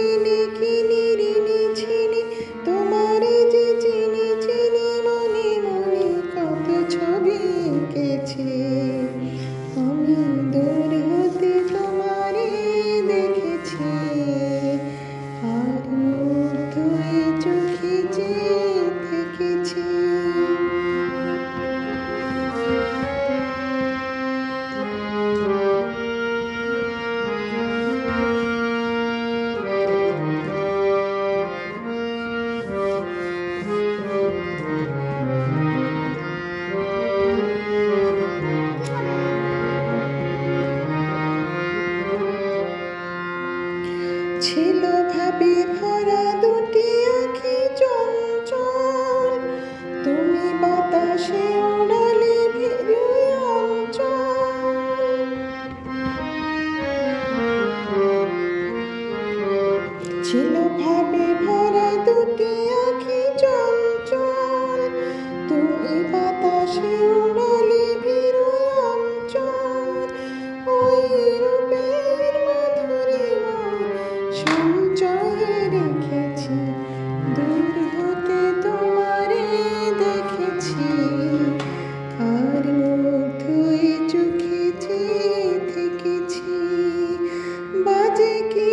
খিলি খিলি ছিল ভাবি ভরা দুটি আঁখি চঞ্চল। তুমি বাতাসে উড়ালে ভিড়ে অঞ্চল। ছিল ভাবি ভরা দুটি আঁখি চঞ্চল। তুমি বাতাসে উড়ালে জয় রেখেছি দূর হতে তোমারে দেখেছি। আর মুখ ধুয়ে চোখে থেকেছি বাজে কি